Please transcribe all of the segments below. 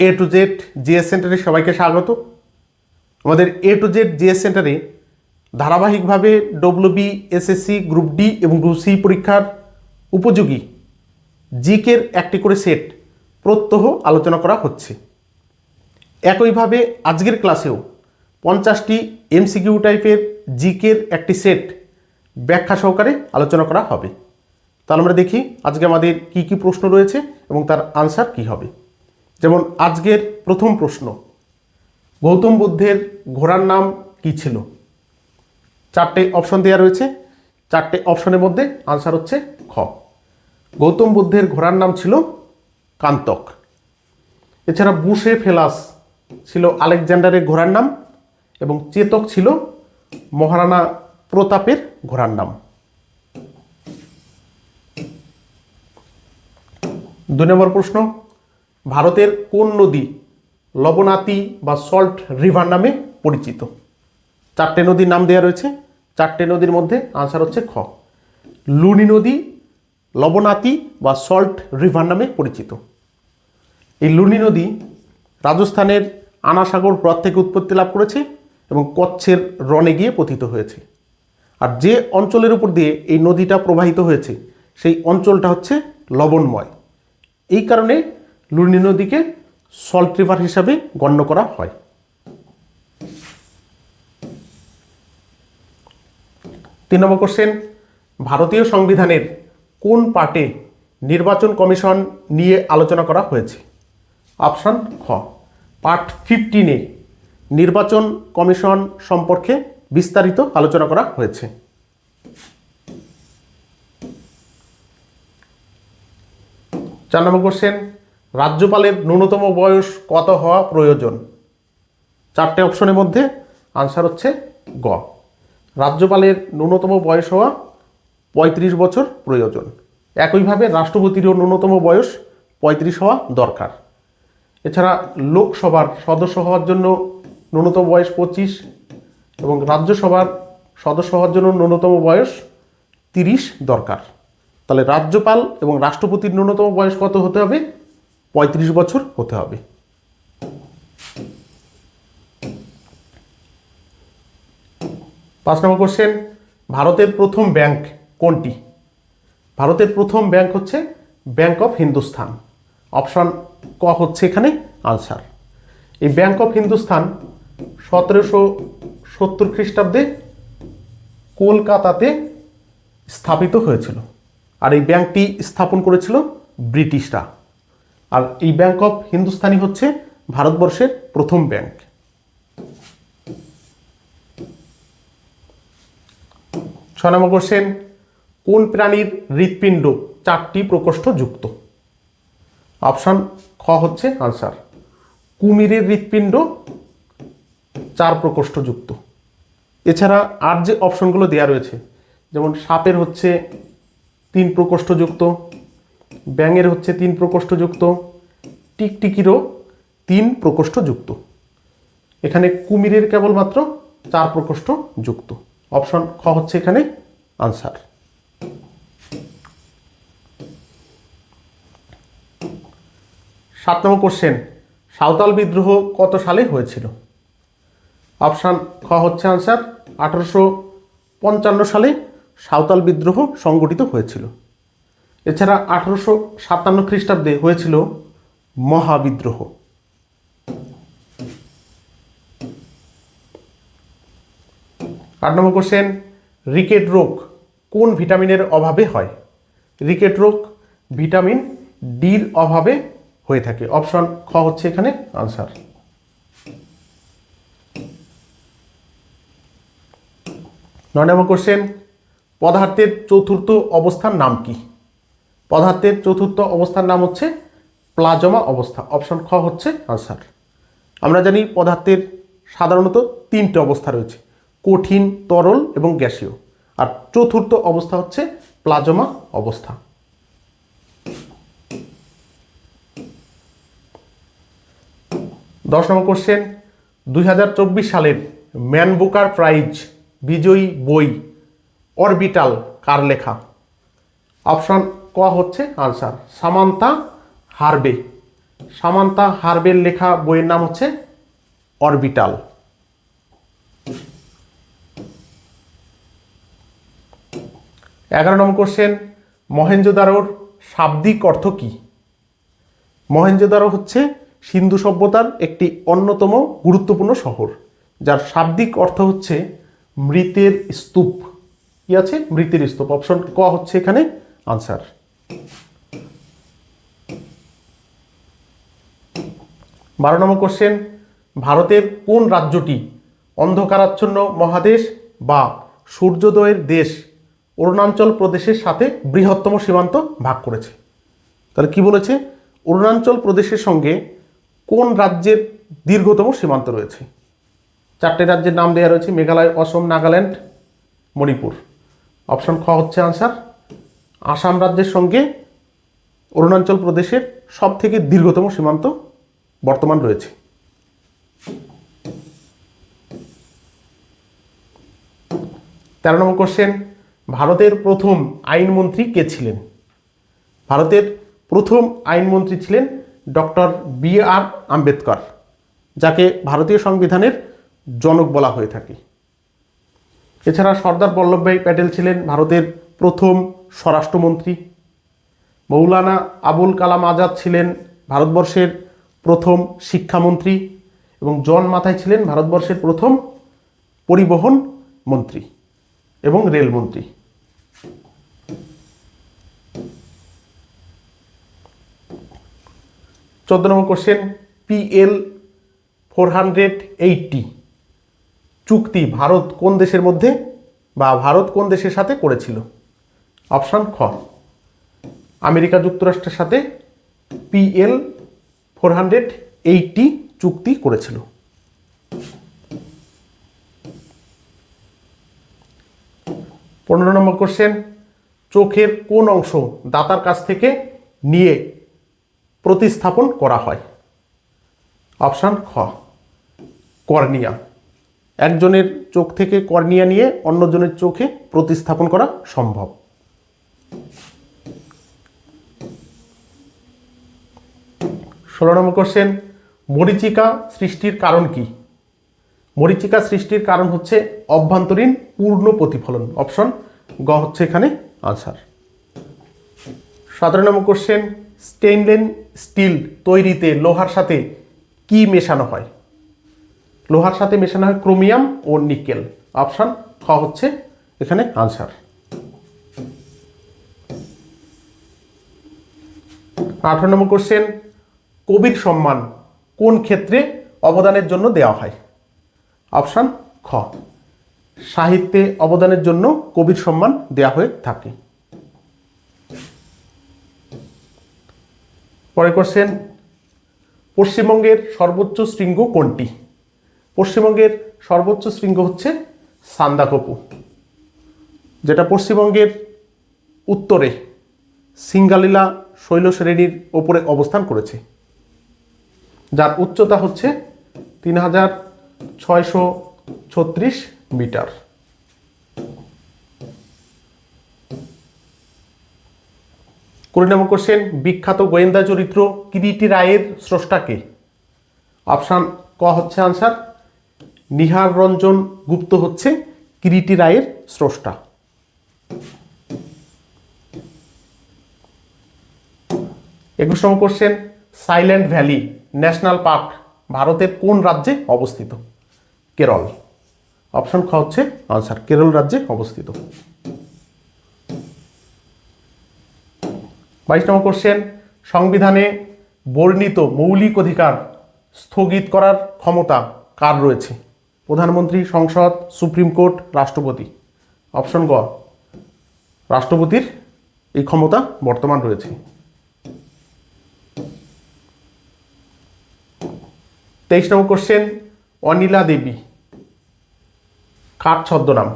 A to Z GS সেন্টারে সবাইকে স্বাগত। আমাদের এ টু জেড জিএস সেন্টারে ধারাবাহিকভাবে ডব্লিউবি এসএসসি গ্রুপ ডি এবং গ্রুপ সি পরীক্ষার উপযোগী জিকের একটি করে সেট প্রত্যহ আলোচনা করা হচ্ছে। একইভাবে আজকের ক্লাসেও পঞ্চাশটি এমসিকিউ টাইপের জিকের একটি সেট ব্যাখ্যা সহকারে আলোচনা করা হবে। তাহলে আমরা দেখি আজকে আমাদের কি কি প্রশ্ন রয়েছে এবং তার আনসার কি হবে। যেমন আজকের প্রথম প্রশ্ন, গৌতম বুদ্ধের ঘোড়ার নাম কি ছিল? চারটে অপশন দেওয়া রয়েছে। চারটে অপশনের মধ্যে আনসার হচ্ছে খ। গৌতম বুদ্ধের ঘোড়ার নাম ছিল কান্তক। এছাড়া বুশে ফেলাস ছিল আলেকজান্ডারের ঘোড়ার নাম এবং চেতক ছিল মহারানা প্রতাপের ঘোড়ার নাম। দুই নম্বর প্রশ্ন ভারতের কোন নদী লবণাতি বা সল্ট রিভার নামে পরিচিত? চারটে নদীর নাম দেওয়া রয়েছে। চারটে নদীর মধ্যে আনসার হচ্ছে খ। লুনি নদী লবণাতি বা সল্ট রিভার নামে পরিচিত। এই লুনি নদী রাজস্থানের আনাসাগর হ্রদ থেকে উৎপত্তি লাভ করেছে এবং কচ্ছের রনে গিয়ে পতিত হয়েছে। আর যে অঞ্চলের উপর দিয়ে এই নদীটা প্রবাহিত হয়েছে, সেই অঞ্চলটা হচ্ছে লবণময়। এই কারণে লুনি নদীকে সল্ট রিভার হিসাবে গণ্য করা হয়। তিন নম্বর কোশ্চেন ভারতীয় সংবিধানের কোন পার্টে নির্বাচন কমিশন নিয়ে আলোচনা করা হয়েছে? অপশন খ, পার্ট ফিফটিনে নির্বাচন কমিশন সম্পর্কে বিস্তারিত আলোচনা করা হয়েছে। চার নম্বর কোশ্চেন রাজ্যপালের ন্যূনতম বয়স কত হওয়া প্রয়োজন? চারটে অপশনের মধ্যে আনসার হচ্ছে গ। রাজ্যপালের ন্যূনতম বয়স হওয়া পঁয়ত্রিশ বছর প্রয়োজন। একইভাবে রাষ্ট্রপতিরও ন্যূনতম বয়স পঁয়ত্রিশ হওয়া দরকার। এছাড়া লোকসভার সদস্য হওয়ার জন্য ন্যূনতম বয়স পঁচিশ এবং রাজ্যসভার সদস্য হওয়ার জন্য ন্যূনতম বয়স তিরিশ দরকার। তাহলে রাজ্যপাল এবং রাষ্ট্রপতির ন্যূনতম বয়স কত হতে হবে? পঁয়ত্রিশ বছর হতে হবে। পাঁচ নম্বর কোশ্চেন ভারতের প্রথম ব্যাংক কোনটি? ভারতের প্রথম ব্যাংক হচ্ছে ব্যাংক অফ হিন্দুস্থান অপশন ক হচ্ছে এখানে আনসার এই ব্যাংক অফ হিন্দুস্থান সতেরোশো সত্তর খ্রিস্টাব্দে কলকাতাতে স্থাপিত হয়েছিল। আর এই ব্যাংকটি স্থাপন করেছিল ব্রিটিশরা। আর এই ব্যাংক অফ হিন্দুস্তানি হচ্ছে ভারতবর্ষের প্রথম ব্যাংক ছ নম্বর কোশ্চেন কোন প্রাণীর হৃৎপিণ্ড চারটি প্রকোষ্ঠ যুক্ত? অপশান খ হচ্ছে আনসার কুমিরের হৃৎপিণ্ড চার প্রকোষ্ঠ যুক্ত। এছাড়া আর যে অপশনগুলো দেওয়া রয়েছে, যেমন সাপের হচ্ছে তিন প্রকোষ্ঠযুক্ত ব্যাঙের হচ্ছে তিন প্রকোষ্ঠযুক্ত, টিকটিকিরও তিন প্রকোষ্ঠযুক্ত। এখানে কুমিরের কেবলমাত্র চার প্রকোষ্ঠ যুক্ত অপশন খ হচ্ছে এখানে আনসার। সাত নম্বর কোশ্চেন, সাঁওতাল বিদ্রোহ কত সালে হয়েছিল? অপশান খ হচ্ছে আনসার, আঠারোশো পঞ্চান্ন সালে সাঁওতাল বিদ্রোহ সংগঠিত হয়েছিল। এছাড়া আঠারোশো সাতান্ন খ্রিস্টাব্দে হয়েছিল মহাবিদ্রোহ। আট নম্বর কোশ্চেন রিকেট রোগ কোন ভিটামিনের অভাবে হয়? রিকেট রোগ ভিটামিন ডির অভাবে হয়ে থাকে। অপশন খ হচ্ছে এখানে আনসার নয় নম্বর কোশ্চেন পদার্থের চতুর্থ অবস্থার নাম কি? পদার্থের চতুর্থ অবস্থার নাম হচ্ছে প্লাজমা অবস্থা। অপশন খ হচ্ছে আনসার আমরা জানি পদার্থের সাধারণত তিনটে অবস্থা রয়েছে, কঠিন, তরল এবং গ্যাসীয়। আর চতুর্থ অবস্থা হচ্ছে প্লাজমা অবস্থা। দশ নম্বর কোশ্চেন দুই হাজার চব্বিশ সালের ম্যান বুকার প্রাইজ বিজয়ী বই অরবিটাল কার লেখা? অপশন ক হচ্ছে আনসার? সামান্তা হারবে। সামান্তা হার্বের লেখা বইয়ের নাম হচ্ছে অরবিটাল। এগারো নম্বর কোশ্চেন মহেঞ্জোদারোর শাব্দিক অর্থ কী? মহেঞ্জোদারো হচ্ছে সিন্ধু সভ্যতার একটি অন্যতম গুরুত্বপূর্ণ শহর, যার শাব্দিক অর্থ হচ্ছে মৃতের স্তূপ। কি আছে? মৃতের স্তূপ। অপশন ক হচ্ছে এখানে আনসার। বারো নম্বর কোশ্চেন ভারতের কোন রাজ্যটি অন্ধকারাচ্ছন্ন মহাদেশ বা সূর্যোদয়ের দেশ অরুণাচল প্রদেশের সাথে বৃহত্তম সীমান্ত ভাগ করেছে? তাহলে কি বলেছে? অরুণাচল প্রদেশের সঙ্গে কোন রাজ্যের দীর্ঘতম সীমান্ত রয়েছে? চারটে রাজ্যের নাম দেওয়া রয়েছে, মেঘালয়, অসম, নাগাল্যান্ড, মণিপুর। অপশন খ হচ্ছে আনসার আসাম রাজ্যের সঙ্গে অরুণাচল প্রদেশের সব থেকে দীর্ঘতম সীমান্ত বর্তমান রয়েছে। তেরো নম্বর কোশ্চেন ভারতের প্রথম আইনমন্ত্রী কে ছিলেন? ভারতের প্রথম আইনমন্ত্রী ছিলেন ডক্টর বি আর আম্বেদকর, যাকে ভারতীয় সংবিধানের জনক বলা হয়ে থাকে। এছাড়া সর্দার বল্লভভাই প্যাটেল ছিলেন ভারতের প্রথম স্বরাষ্ট্রমন্ত্রী। মৌলানা আবুল কালাম আজাদ ছিলেন ভারতবর্ষের প্রথম শিক্ষামন্ত্রী এবং জন মাথায় ছিলেন ভারতবর্ষের প্রথম পরিবহন মন্ত্রী এবং রেলমন্ত্রী চোদ্দ number question, PL four hundred eighty, চুক্তি ভারত কোন দেশের মধ্যে বা ভারত কোন দেশের সাথে করেছিল? অপশান খ। আমেরিকা যুক্তরাষ্ট্রের সাথে পিএল ফোর হান্ড্রেড এইটটি চুক্তি করেছিল। পনেরো নম্বর কোশ্চেন, চোখের কোন অংশ দাতার কাছ থেকে নিয়ে প্রতিস্থাপন করা হয়? অপশান খ, কর্নিয়া। একজনের চোখ থেকে কর্নিয়া নিয়ে অন্যজনের চোখে প্রতিস্থাপন করা সম্ভব। ষোলো নম্বর কোশ্চেন মরিচিকা সৃষ্টির কারণ কি? মরিচিকা সৃষ্টির কারণ হচ্ছে অভ্যন্তরীণ পূর্ণ প্রতিফলন। অপশন গ হচ্ছে এখানে আনসার সতেরো নম্বর কোশ্চেন স্টেইনলেন স্টিল তৈরিতে লোহার সাথে কি মেশানো হয়? লোহার সাথে মেশানো হয় ক্রোমিয়াম ও নিকেল। অপশন খ হচ্ছে এখানে আনসার আঠারো নম্বর কোশ্চেন কবির সম্মান কোন ক্ষেত্রে অবদানের জন্য দেওয়া হয়? অপশান খ। সাহিত্যে অবদানের জন্য কবির সম্মান দেওয়া হয়ে থাকে। পরে কোশ্চেন পশ্চিমবঙ্গের সর্বোচ্চ শৃঙ্গ কোনটি? পশ্চিমবঙ্গের সর্বোচ্চ শৃঙ্গ হচ্ছে সান্দাকপু। যেটা পশ্চিমবঙ্গের উত্তরে সিঙ্গালীলা শৈলশ্রেণীর ওপরে অবস্থান করেছে। যার উচ্চতা হচ্ছে তিন হাজার ছয়শো ছত্রিশ মিটার। কুড়ি নম্বর কোশ্চেন, বিখ্যাত গোয়েন্দা চরিত্র কিরিটি রায়ের স্রষ্টাকে অপশান ক হচ্ছে আনসার, নিহার রঞ্জন গুপ্ত হচ্ছে কিরিটি রায়ের স্রষ্টা। একুশ number question silent valley national park ভারতের কোন রাজ্যে অবস্থিত? কেরল। অপশন খ হচ্ছে আনসার, কেরল রাজ্যে অবস্থিত। বাইশ নম্বর কোশ্চেন সংবিধানে বর্ণিত মৌলিক অধিকার স্থগিত করার ক্ষমতা কার রয়েছে? প্রধানমন্ত্রী, সংসদ, সুপ্রিম কোর্ট, রাষ্ট্রপতি। অপশন গ, রাষ্ট্রপতির এই ক্ষমতা বর্তমান রয়েছে। তেইশ নম্বর কোশ্চেন অনিলা দেবী। কার ছদ্মনাম?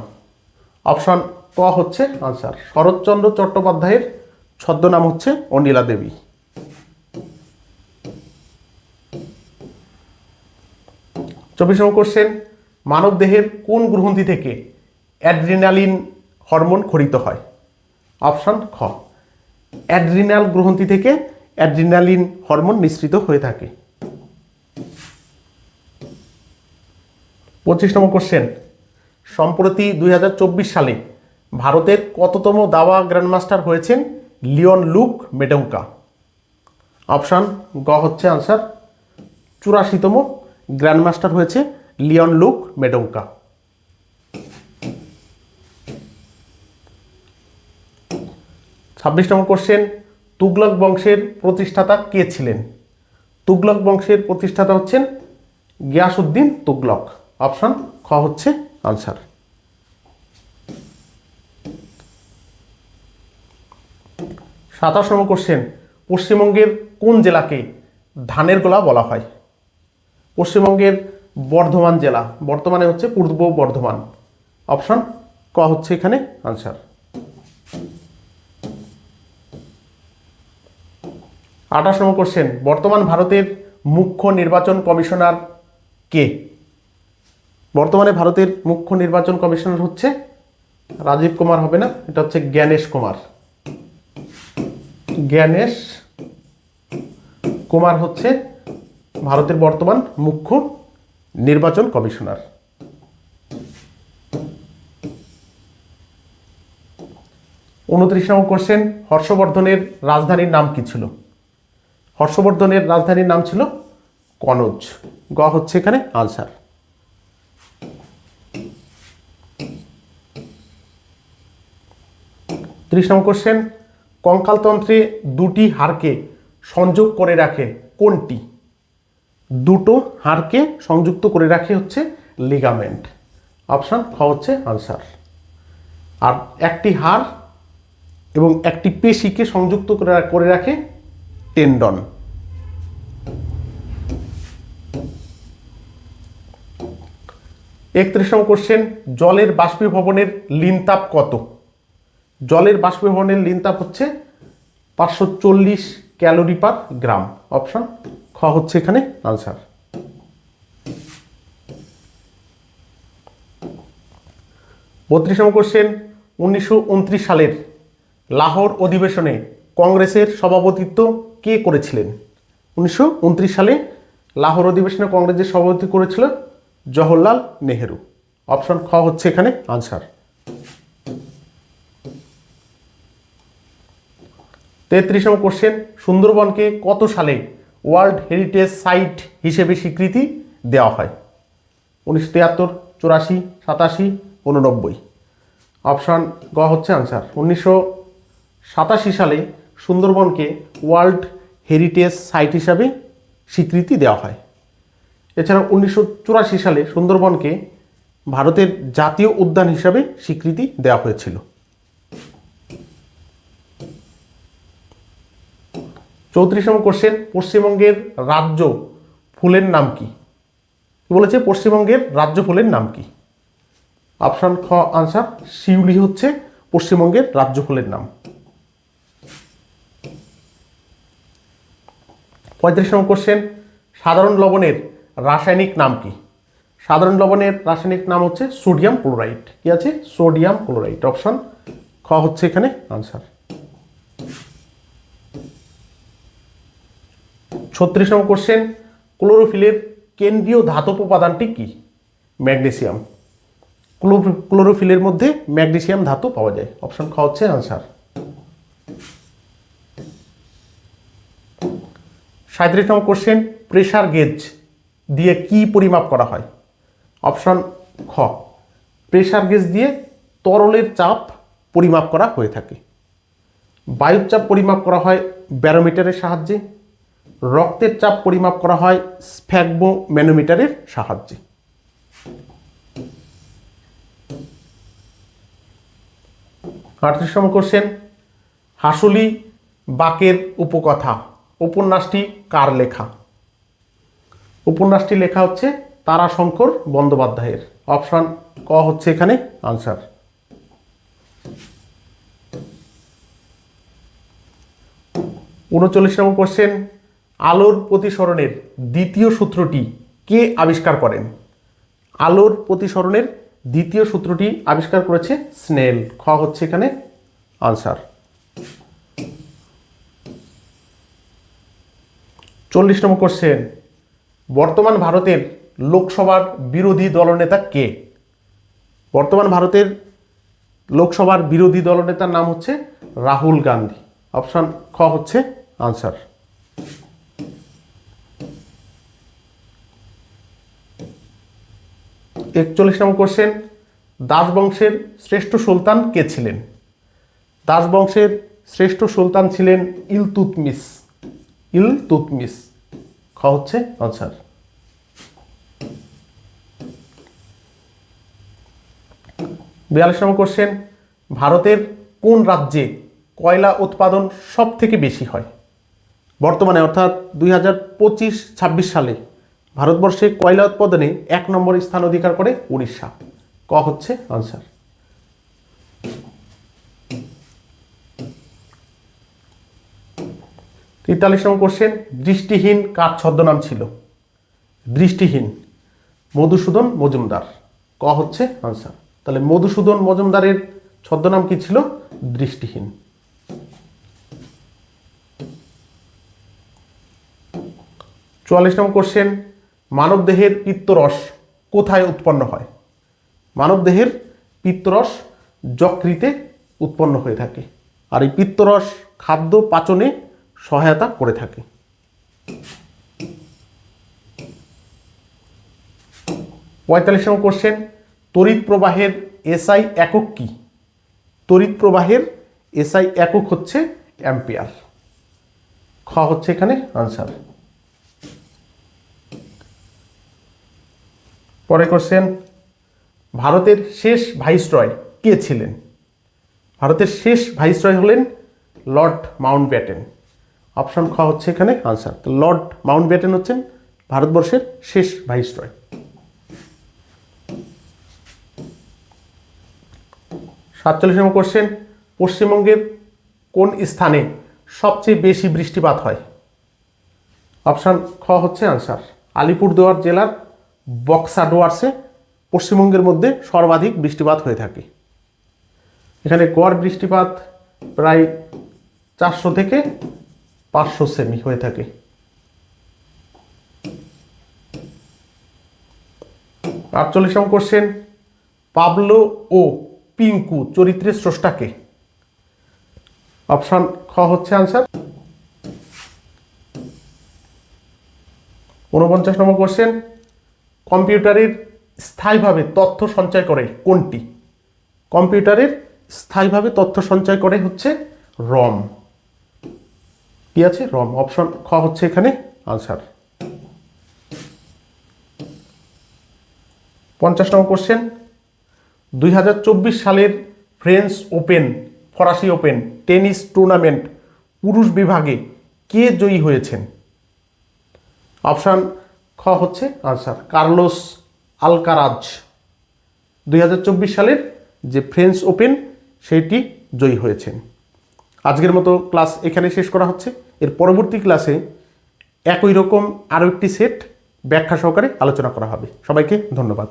অপশন ক হচ্ছে আনসার শরৎচন্দ্র চট্টোপাধ্যায়ের ছদ্মনাম হচ্ছে অনিলা দেবী। চব্বিশ নম্বর কোশ্চেন মানব দেহের কোন গ্রন্থি থেকে অ্যাড্রিনালিন হরমোন খরিত হয়? অপশন খ। অ্যাড্রিনাল গ্রন্থি থেকে অ্যাড্রিনালিন হরমোন নিঃসৃত হয়ে থাকে। পঁচিশ নম্বর কোশ্চেন সম্প্রতি দুই হাজার চব্বিশ সালে ভারতের কততম দাবা গ্র্যান্ডমাস্টার হয়েছেন লিওন লুক মেডঙ্কা অপশান গ হচ্ছে আনসার চুরাশিতম গ্র্যান্ডমাস্টার হয়েছে লিওন লুক মেডঙ্কা ছাব্বিশ নম্বর কোশ্চেন তুগলক বংশের প্রতিষ্ঠাতা কে ছিলেন? তুগলক বংশের প্রতিষ্ঠাতা হচ্ছেন গিয়াসউদ্দিন তুগলক। অপশন খ হচ্ছে আনসার। সাতাশ নম্বর কোশ্চেন, পশ্চিমবঙ্গের কোন জেলাকে ধানের গোলা বলা হয়? পশ্চিমবঙ্গের বর্ধমান জেলা, বর্তমানে হচ্ছে পূর্ব বর্ধমান। অপশন ক হচ্ছে এখানে আনসার। আঠাশ নম্বর কোশ্চেন, বর্তমান ভারতের মুখ্য নির্বাচন কমিশনার কে? বর্তমানে ভারতের মুখ্য নির্বাচন কমিশনার হচ্ছে রাজীব কুমার হবে না, এটা হচ্ছে জ্ঞানেশ কুমার। জ্ঞানেশ কুমার হচ্ছে ভারতের বর্তমান মুখ্য নির্বাচন কমিশনার। উনত্রিশ নম্বর কোশ্চেন, হর্ষবর্ধনের রাজধানীর নাম কি ছিল? হর্ষবর্ধনের রাজধানীর নাম ছিল কনজ। গ হচ্ছে এখানে আনসার। ত্রিশ নম্বর কোশ্চেন কঙ্কালতন্ত্রে দুটি হাড়কে সংযোগ করে রাখে কোনটি? দুটো হাড়কে সংযুক্ত করে রাখে হচ্ছে লিগামেন্ট অপশান খ হচ্ছে আনসার আর একটি হাড় এবং একটি পেশিকে সংযুক্ত করে করে রাখে টেন্ডন একত্রিশ নম্বর কোশ্চেন জলের বাষ্পীভবনের লিনতাপ কত? জলের বাষ্পীভবনের লিনতাপ হচ্ছে পাঁচশো চল্লিশ ক্যালোরি পার গ্রাম। অপশন, খ হচ্ছে এখানে আনসার। বত্রিশ নম্বর কোশ্চেন, উনিশশো উনত্রিশ সালের লাহোর অধিবেশনে কংগ্রেসের সভাপতিত্ব কে করেছিলেন? উনিশশো উনত্রিশ সালে লাহোর অধিবেশনে কংগ্রেসের সভাপতি করেছিল জওহরলাল নেহেরু। অপশন, খ হচ্ছে এখানে আনসার। তেত্রিশ নম্বর কোশ্চেন, সুন্দরবনকে কত সালে ওয়ার্ল্ড হেরিটেজ সাইট হিসেবে স্বীকৃতি দেওয়া হয়? উনিশশো তিয়াত্তর, চুরাশি, সাতাশি, উননব্বই। অপশান গ হচ্ছে আনসার। উনিশশো সাতাশি সালে সুন্দরবনকে ওয়ার্ল্ড হেরিটেজ সাইট হিসাবে স্বীকৃতি দেওয়া হয়। এছাড়া উনিশশো চুরাশি সালে সুন্দরবনকে ভারতের জাতীয় উদ্যান হিসাবে স্বীকৃতি দেওয়া হয়েছিল। চৌত্রিশ নম্বর কোশ্চেন পশ্চিমবঙ্গের রাজ্য ফুলের নাম কি? বলেছে? পশ্চিমবঙ্গের রাজ্য ফুলের নাম কি? অপশান খ আনসার শিউলি হচ্ছে পশ্চিমবঙ্গের রাজ্য ফুলের নাম। পঁয়ত্রিশ নম্বর কোশ্চেন সাধারণ লবণের রাসায়নিক নাম কি? সাধারণ লবণের রাসায়নিক নাম হচ্ছে সোডিয়াম ক্লোরাইড। কি আছে? Sodium chloride. অপশান খ হচ্ছে এখানে আনসার ছত্রিশ নম্বর কোশ্চেন ক্লোরোফিলের কেন্দ্রীয় ধাতব উপাদানটি কি? ম্যাগনেসিয়াম। ক্লোরোফিলের মধ্যে ম্যাগনেসিয়াম ধাতু পাওয়া যায়। অপশন খ হচ্ছে আনসার সাঁত্রিশ নম্বর কোশ্চেন প্রেশার গেজ দিয়ে কি পরিমাপ করা হয়? অপশন খ প্রেশার গেজ দিয়ে তরলের চাপ পরিমাপ করা হয়ে থাকে। বায়ুর চাপ পরিমাপ করা হয় ব্যারোমিটারের সাহায্যে। রক্তের চাপ পরিমাপ করা হয় স্ফ্যাগমো ম্যানোমিটারের সাহায্যে। আটত্রিশ নম্বর কোশ্চেন হাসুলি বাকের উপকথা, উপন্যাসটি কার লেখা? উপন্যাসটি লেখা হচ্ছে তারাশঙ্কর বন্দ্যোপাধ্যায়ের। অপশান ক হচ্ছে এখানে আনসার উনচল্লিশ নম্বর কোশ্চেন আলোর প্রতিসরণের দ্বিতীয় সূত্রটি কে আবিষ্কার করেন? আলোর প্রতিসরণের দ্বিতীয় সূত্রটি আবিষ্কার করেছে স্নেল। খ হচ্ছে এখানে আনসার। চল্লিশ নম্বর কোশ্চেন। বর্তমান ভারতের লোকসভার বিরোধী দলনেতা কে? বর্তমান ভারতের লোকসভার বিরোধী দলনেতার নাম হচ্ছে রাহুল গান্ধী। অপশন খ হচ্ছে আনসার। একচল্লিশ নম্বর কোশ্চেন, দাস বংশের শ্রেষ্ঠ সুলতান কে ছিলেন? দাস বংশের শ্রেষ্ঠ সুলতান ছিলেন ইলতুতমিস। ইলতুতমিস। খ হচ্ছে আনসার বিয়াল্লিশ নম্বর কোশ্চেন, ভারতের কোন রাজ্যে কয়লা উৎপাদন সব থেকে বেশি হয়? বর্তমানে অর্থাৎ দুই হাজার পঁচিশ ছাব্বিশ সালে ভারতবর্ষে কয়লা উৎপাদনে এক নম্বর স্থান অধিকার করে উড়িষ্যা? ক হচ্ছে আনসার তেতাল্লিশ নম্বর কোশ্চেন দৃষ্টিহীন কার ছদ্মনাম ছিল? দৃষ্টিহীন, মধুসূদন মজুমদার। ক হচ্ছে আনসার তাহলে মধুসূদন মজুমদারের ছদ্মনাম কি ছিল? দৃষ্টিহীন। চুয়াল্লিশ নম্বর কোশ্চেন মানবদেহের পিত্তরস কোথায় উৎপন্ন হয়? মানবদেহের পিত্তরস যকৃতে উৎপন্ন হয়ে থাকে। আর এই পিত্তরস খাদ্য পাচনে সহায়তা করে থাকে। পঁয়তাল্লিশ নম্বর কোশ্চেন তড়িৎ প্রবাহের এসআই একক কি? তড়িৎ প্রবাহের এসআই একক হচ্ছে অ্যাম্পিয়ার। খ হচ্ছে এখানে আনসার পরে কোশ্চেন ভারতের শেষ ভাইসরয় কে ছিলেন? ভারতের শেষ ভাইসরয় হলেন লর্ড মাউন্ট ব্যাটেন অপশন খ হচ্ছে এখানে আনসার। তো লর্ড মাউন্ট ব্যাটেন হচ্ছেন ভারতবর্ষের শেষ ভাইসরয়। সাতচল্লিশ নম্বর কোশ্চেন পশ্চিমবঙ্গের কোন স্থানে সবচেয়ে বেশি বৃষ্টিপাত হয়? অপশান খ হচ্ছে আনসার, আলিপুরদুয়ার জেলার বক্সা ডোয়ার্সে পশ্চিমবঙ্গের মধ্যে সর্বাধিক বৃষ্টিপাত হয়ে থাকে। এখানে গড় বৃষ্টিপাত প্রায় চারশো থেকে পাঁচশো সেমি হয়ে থাকে। আটচল্লিশ নম্বর কোশ্চেন পাবলো ও পিঙ্কু চরিত্রের স্রষ্টাকে? অপশন খ হচ্ছে আনসার ঊনপঞ্চাশ নম্বর কোশ্চেন কম্পিউটারের স্থায়ীভাবে তথ্য সঞ্চয় করে কোনটি? কম্পিউটারের স্থায়ীভাবে তথ্য সঞ্চয় করে হচ্ছে রম। কি আছে? রম। অপশন খ হচ্ছে এখানে আনসার। পঞ্চাশ নম্বর কোশ্চেন দুই হাজার চব্বিশ সালের ফ্রেঞ্চ ওপেন, ফরাসি ওপেন, টেনিস টুর্নামেন্ট পুরুষ বিভাগে কে জয়ী হয়েছেন? অপশান খ হচ্ছে আনসার কার্লোস আলকারাজ। দুই হাজার চব্বিশ সালের যে ফ্রেঞ্চ ওপেন, সেইটি জয়ী হয়েছেন। আজকের মতো ক্লাস এখানে শেষ করা হচ্ছে। এর পরবর্তী ক্লাসে একই রকম আরও একটি সেট ব্যাখ্যা সহকারে আলোচনা করা হবে। সবাইকে ধন্যবাদ।